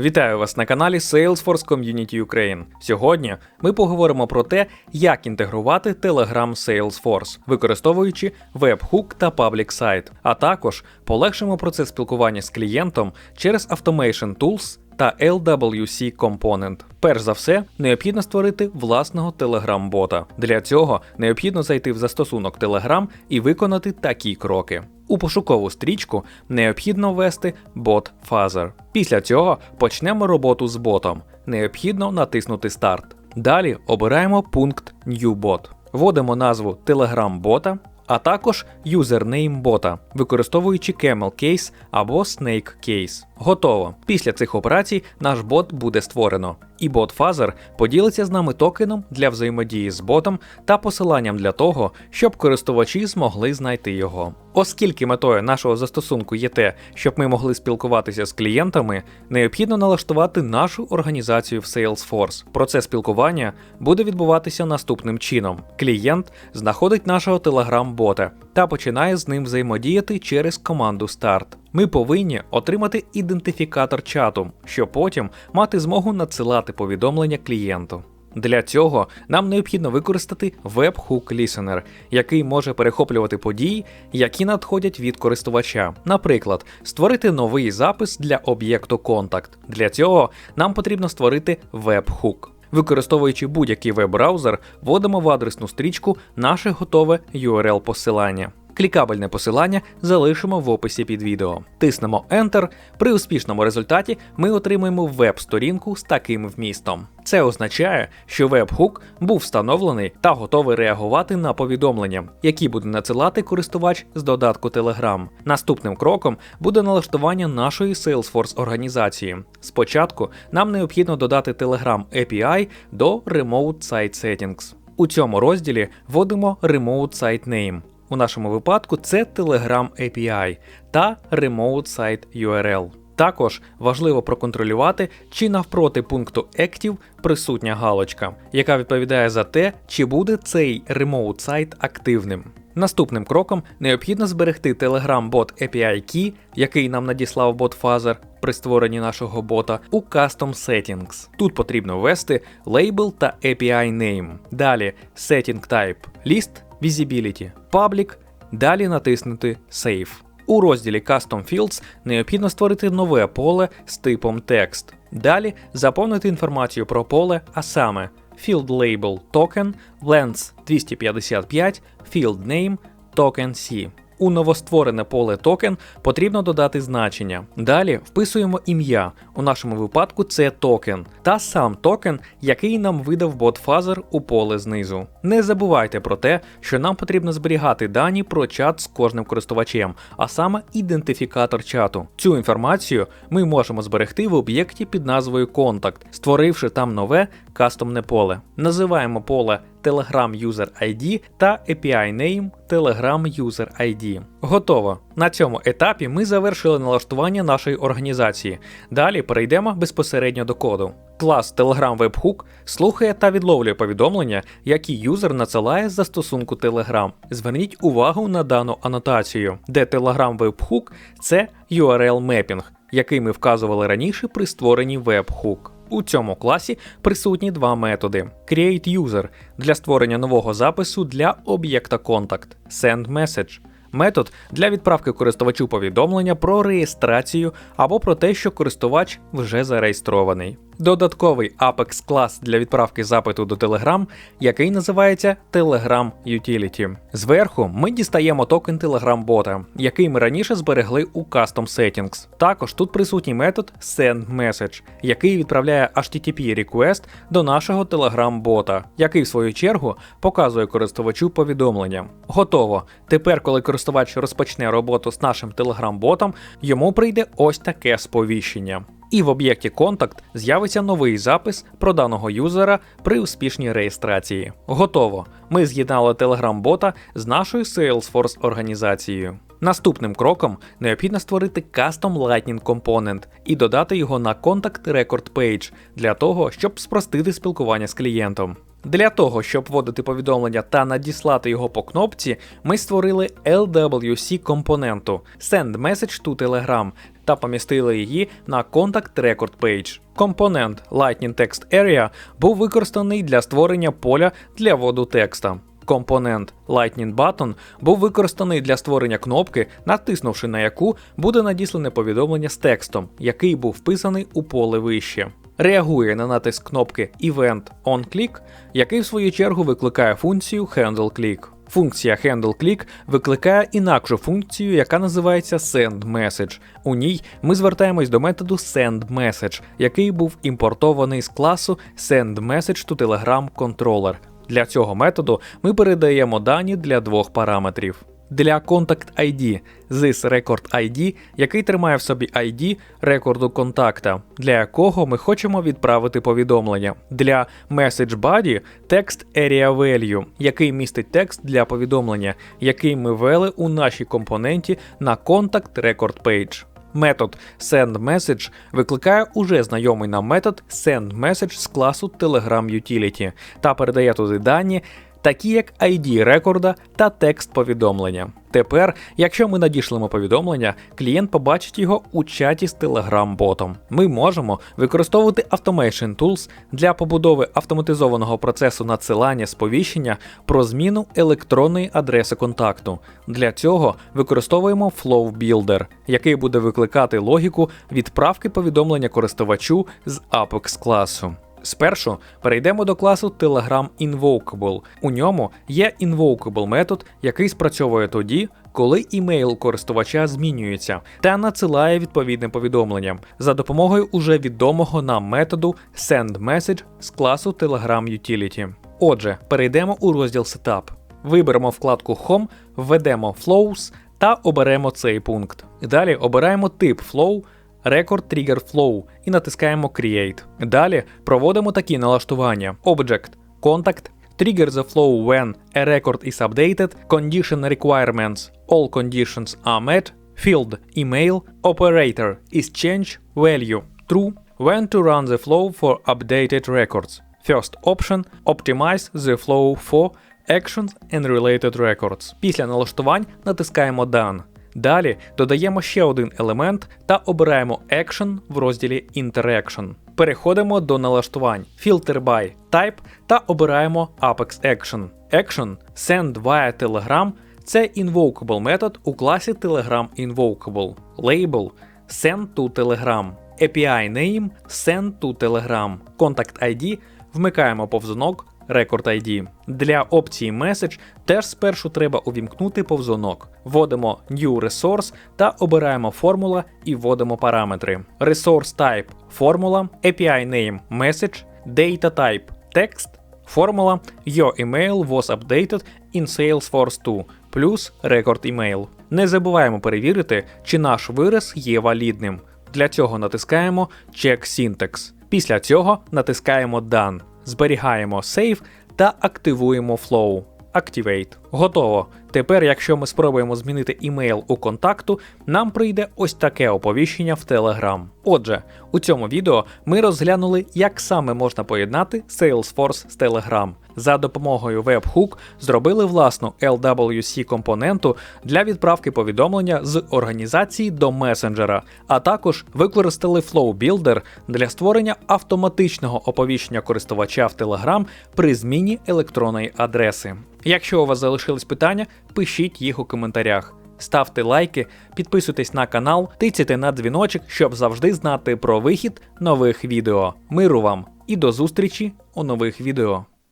Вітаю вас на каналі Salesforce Community Ukraine. Сьогодні ми поговоримо про те, як інтегрувати Telegram Salesforce, використовуючи веб-хук та паблік сайт, а також полегшимо процес спілкування з клієнтом через Automation Tools та LWC Component. Перш за все, необхідно створити власного Telegram-бота. Для цього необхідно зайти в застосунок Telegram і виконати такі кроки. У пошукову стрічку необхідно ввести бот Fuzzer. Після цього почнемо роботу з ботом. Необхідно натиснути Старт. Далі обираємо пункт New Bot. Вводимо назву Telegram бота, а також юзернейм бота, використовуючи Camel Case або Snake Case. Готово. Після цих операцій наш бот буде створено, і бот Fuzzer поділиться з нами токеном для взаємодії з ботом та посиланням для того, щоб користувачі змогли знайти його. Оскільки метою нашого застосунку є те, щоб ми могли спілкуватися з клієнтами, необхідно налаштувати нашу організацію в Salesforce. Процес спілкування буде відбуватися наступним чином: клієнт знаходить нашого Telegram-бота та починає з ним взаємодіяти через команду Start. Ми повинні отримати ідентифікатор чату, щоб потім мати змогу надсилати повідомлення клієнту. Для цього нам необхідно використати Webhook Listener, який може перехоплювати події, які надходять від користувача. Наприклад, створити новий запис для об'єкту контакт. Для цього нам потрібно створити Webhook. Використовуючи будь-який веб-браузер, вводимо в адресну стрічку наше готове URL-посилання. Клікабельне посилання залишимо в описі під відео. Тиснемо Enter. При успішному результаті ми отримаємо веб-сторінку з таким вмістом. Це означає, що веб-хук був встановлений та готовий реагувати на повідомлення, які буде надсилати користувач з додатку Telegram. Наступним кроком буде налаштування нашої Salesforce організації. Спочатку нам необхідно додати Telegram API до Remote Site Settings. У цьому розділі вводимо Remote Site Name. У нашому випадку це Telegram API та Remote Site URL. Також важливо проконтролювати, чи навпроти пункту Active присутня галочка, яка відповідає за те, чи буде цей Remote Site активним. Наступним кроком необхідно зберегти Telegram Bot API Key, який нам надіслав бот Fuzzer при створенні нашого бота, у Custom Settings. Тут потрібно ввести лейбл та API Name. Далі Setting Type List Visibility Public, далі натиснути Save. У розділі Custom Fields необхідно створити нове поле з типом текст. Далі заповнити інформацію про поле, а саме Field Label Token, Lens 255, Field Name, Token C. У новостворене поле токен потрібно додати значення. Далі вписуємо ім'я. У нашому випадку це токен, та сам токен, який нам видав бот Fuzzer у поле знизу. Не забувайте про те, що нам потрібно зберігати дані про чат з кожним користувачем, а саме ідентифікатор чату. Цю інформацію ми можемо зберегти в об'єкті під назвою Контакт, створивши там нове кастомне поле. Називаємо поле Telegram User ID та API Name Telegram User ID. Готово. На цьому етапі ми завершили налаштування нашої організації. Далі перейдемо безпосередньо до коду. Клас Telegram Webhook слухає та відловлює повідомлення, які юзер надсилає з застосунку Telegram. Зверніть увагу на дану анотацію, де Telegram Webhook – це URL мепінг, який ми вказували раніше при створенні Webhook. У цьому класі присутні два методи: Create User для створення нового запису для об'єкта Contact, Send Message метод для відправки користувачу повідомлення про реєстрацію або про те, що користувач вже зареєстрований. Додатковий Apex клас для відправки запиту до Telegram, який називається Telegram Utility. Зверху ми дістаємо токен Telegram бота, який ми раніше зберегли у Custom Settings. Також тут присутній метод SendMessage, який відправляє HTTP request до нашого Telegram бота, який в свою чергу показує користувачу повідомлення. Готово. Тепер, коли користувач розпочне роботу з нашим Telegram ботом, йому прийде ось таке сповіщення і в об'єкті Контакт з'явиться новий запис про даного юзера при успішній реєстрації. Готово! Ми з'єднали Telegram-бота з нашою Salesforce організацією. Наступним кроком необхідно створити Custom Lightning Component і додати його на Contact Record Page для того, щоб спростити спілкування з клієнтом. Для того, щоб вводити повідомлення та надіслати його по кнопці, ми створили LWC компоненту Send Message to Telegram та помістили її на Contact Record Page. Компонент Lightning Text Area був використаний для створення поля для вводу текста. Компонент Lightning Button був використаний для створення кнопки, натиснувши на яку буде надіслане повідомлення з текстом, який був вписаний у поле вище. Реагує на натиск кнопки Event OnClick, який в свою чергу викликає функцію HandleClick. Функція HandleClick викликає інакшу функцію, яка називається SendMessage. У ній ми звертаємось до методу SendMessage, який був імпортований з класу SendMessage to Telegram Controller. Для цього методу ми передаємо дані для двох параметрів. Для Contact ID this Record ID, який тримає в собі ID рекорду контакта, для якого ми хочемо відправити повідомлення. Для Message Body Text Area Value, який містить текст для повідомлення, який ми ввели у нашій компоненті на Contact Record Page. Метод SendMessage викликає уже знайомий нам метод SendMessage з класу Telegram Utility та передає туди дані, такі як ID рекорда та текст повідомлення. Тепер, якщо ми надішлемо повідомлення, клієнт побачить його у чаті з Telegram-ботом. Ми можемо використовувати Automation Tools для побудови автоматизованого процесу надсилання сповіщення про зміну електронної адреси контакту. Для цього використовуємо Flow Builder, який буде викликати логіку відправки повідомлення користувачу з Apex класу. Спершу перейдемо до класу Telegram Invocable. У ньому є Invocable метод, який спрацьовує тоді, коли імейл користувача змінюється та надсилає відповідне повідомлення за допомогою уже відомого нам методу SendMessage з класу Telegram Utility. Отже, перейдемо у розділ Setup. Виберемо вкладку Home, введемо Flows та оберемо цей пункт. Далі обираємо тип Flow. Record Trigger Flow і натискаємо Create. Далі проводимо такі налаштування: Object, Contact, Trigger the flow when a record is updated, Condition requirements, all conditions are met, Field Email, Operator is change value true, when to run the flow for updated records. First option Optimize the flow for actions and related records. Після налаштувань натискаємо Done. Далі додаємо ще один елемент та обираємо Action в розділі Interaction. Переходимо до налаштувань Filter by Type та обираємо Apex Action. Action Send via Telegram це invocable метод у класі Telegram Invocable. Label Send to Telegram. API Name Send to Telegram. Contact ID вмикаємо повзунок Record ID. Для опції Message теж спершу треба увімкнути повзунок. Вводимо New Resource та обираємо формула і вводимо параметри. Resource Type формула, API Name Message, Data Type Text, формула Your email was updated in Salesforce 2 плюс Record Email. Не забуваємо перевірити, чи наш вираз є валідним. Для цього натискаємо Check Syntax. Після цього натискаємо Done зберігаємо Save та активуємо Flow. Activate. Готово. Тепер, якщо ми спробуємо змінити імейл у контакту, нам прийде ось таке оповіщення в Telegram. Отже, у цьому відео ми розглянули, як саме можна поєднати Salesforce з Telegram. За допомогою Webhook зробили власну LWC компоненту для відправки повідомлення з організації до месенджера, а також використали Flow Builder для створення автоматичного оповіщення користувача в Telegram при зміні електронної адреси. Якщо у вас залишились питання, пишіть їх у коментарях. Ставте лайки, підписуйтесь на канал, тицяйте на дзвіночок, щоб завжди знати про вихід нових відео. Миру вам і до зустрічі у нових відео.